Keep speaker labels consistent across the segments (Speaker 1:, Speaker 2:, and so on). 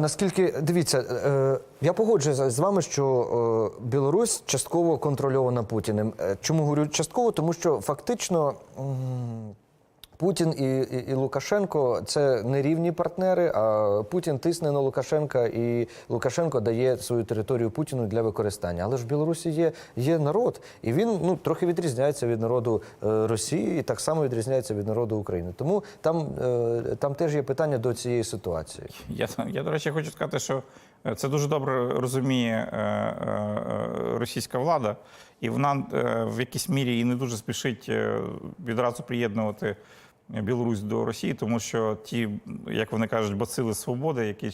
Speaker 1: наскільки дивіться. Е, я погоджуюся з вами, що е, Білорусь частково контрольована Путіним. Е, Чому говорю частково? Тому що фактично. Путін і, і, і Лукашенко це не рівні партнери. А Путін тисне на Лукашенка, і Лукашенко дає свою територію Путіну для використання. Але ж в Білорусі є, є народ, і він ну трохи відрізняється від народу е, Росії, і так само відрізняється від народу України. Тому там, е, там теж є питання до цієї ситуації.
Speaker 2: Я, я, до речі, хочу сказати, що е, це дуже добре розуміє російська влада, і вона в якійсь мірі і не дуже спішить відразу приєднувати Білорусь до Росії, тому що ті, як вони кажуть, бацили свободи, які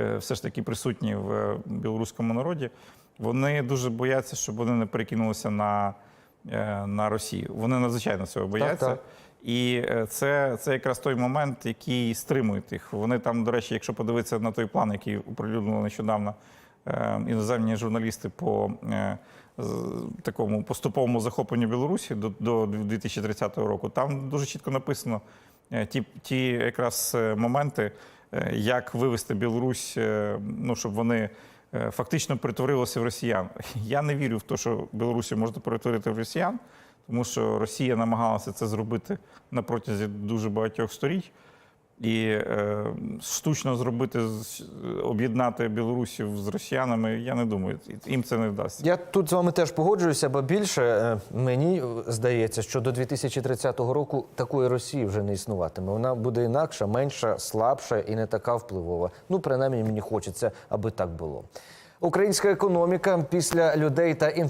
Speaker 2: е, все ж таки присутні в е, білоруському народі, вони дуже бояться, щоб вони не перекинулися на, е, на Росію. Вони надзвичайно цього бояться.
Speaker 1: так.
Speaker 2: І е, це, це якраз той момент, який стримує їх. Вони там, до речі, якщо подивитися на той план, який оприлюднили нещодавно іноземні журналісти по е, такому поступовому захопленню Білорусі до, до 2030 року, там дуже чітко написано е, ті, ті якраз е, моменти, як вивести Білорусь, ну щоб вони. Фактично перетворилося в росіян. Я не вірю в те, що Білорусі можна перетворити в росіян, тому що Росія намагалася це зробити на протязі дуже багатьох століть. І е, штучно зробити, об'єднати білорусів з росіянами, я не думаю, їм це не вдасться.
Speaker 1: Я тут з вами теж погоджуюся, бо більше е, мені здається, що до 2030 року такої Росії вже не існуватиме. Вона буде інакша, менша, слабша і не така впливова. Ну, принаймні, мені хочеться, аби так було. Українська економіка після людей та інфраструктури